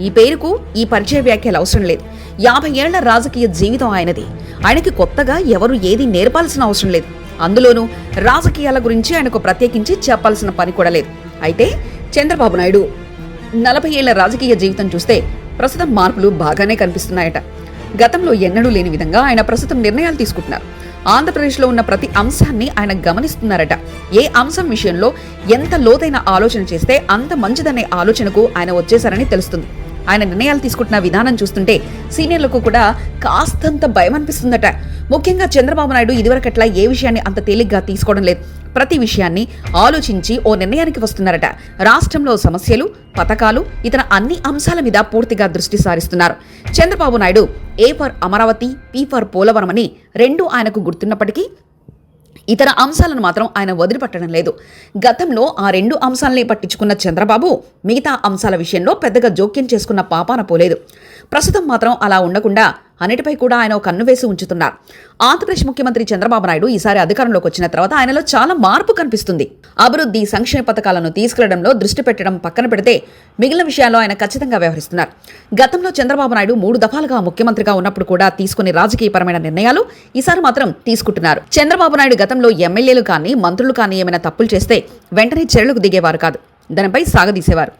ఈ పేరుకు ఈ పరిచయ వ్యాఖ్యలు అవసరం లేదు. యాభై ఏళ్ళ రాజకీయ జీవితం ఆయనది. ఆయనకి కొత్తగా ఎవరు ఏది నేర్పాల్సిన అవసరం లేదు. అందులోనూ రాజకీయాల గురించి ఆయనకు ప్రత్యేకించి చెప్పాల్సిన పని కూడా లేదు. అయితే చంద్రబాబు నాయుడు నలభై ఏళ్ళ రాజకీయ జీవితం చూస్తే ప్రస్తుతం మార్పులు బాగానే కనిపిస్తున్నాయట. గతంలో ఎన్నడూ లేని విధంగా ఆయన ప్రస్తుతం నిర్ణయాలు తీసుకుంటున్నారు. ఆంధ్రప్రదేశ్లో ఉన్న ప్రతి అంశాన్ని ఆయన గమనిస్తున్నారట. ఏ అంశం విషయంలో ఎంత లోతైన ఆలోచన చేస్తే అంత మంచిదనే ఆలోచనకు ఆయన వచ్చేశారని తెలుస్తుంది. ఆయన నిర్ణయాలు తీసుకుంటున్న విధానం చూస్తుంటే సీనియర్లకు కూడా కాస్తంత భయం అనిపిస్తుందట. ముఖ్యంగా చంద్రబాబు నాయుడు ఇదివరకట్లా ఏ విషయాన్ని అంత తేలిగ్గా తీసుకోవడం లేదు. ప్రతి విషయాన్ని ఆలోచించి ఓ నిర్ణయానికి వస్తున్నారట. రాష్ట్రంలో సమస్యలు పథకాలు ఇతర అన్ని అంశాల మీద పూర్తిగా దృష్టి సారిస్తున్నారు. Chandrababu Naidu A for Amaravati P for Polavaram అని రెండు ఆయనకు గుర్తున్నప్పటికీ ఇతర అంశాలను మాత్రం ఆయన వదిలిపట్టడం లేదు. గతంలో ఆ రెండు అంశాలని పట్టించుకున్న చంద్రబాబు మిగతా అంశాల విషయంలో పెద్దగా జోక్యం చేసుకున్న పాపాన పోలేదు. ప్రస్తుతం మాత్రం అలా ఉండకుండా అన్నిటిపై కూడా ఆయన ఒక కన్ను వేసి ఉంచుతున్నారు. ఆంధ్రప్రదేశ్ ముఖ్యమంత్రి చంద్రబాబు నాయుడు ఈసారి అధికారంలోకి వచ్చిన తర్వాత ఆయనలో చాలా మార్పు కనిపిస్తుంది. అభివృద్ధి సంక్షేమ పథకాలను తీసుకెళ్ళడంలో దృష్టి పెట్టడం పక్కన పెడితే మిగిలిన విషయాల్లో ఆయన ఖచ్చితంగా వ్యవహరిస్తున్నారు. గతంలో చంద్రబాబు నాయుడు మూడు దఫాలుగా ముఖ్యమంత్రిగా ఉన్నప్పుడు కూడా తీసుకునే రాజకీయపరమైన నిర్ణయాలు ఈసారి మాత్రం తీసుకుంటున్నారు. చంద్రబాబు నాయుడు గతంలో ఎమ్మెల్యేలు కానీ మంత్రులు కానీ ఏమైనా తప్పులు చేస్తే వెంటనే చర్యలకు దిగేవారు కాదు. దానిపై సాగదీసేవారు.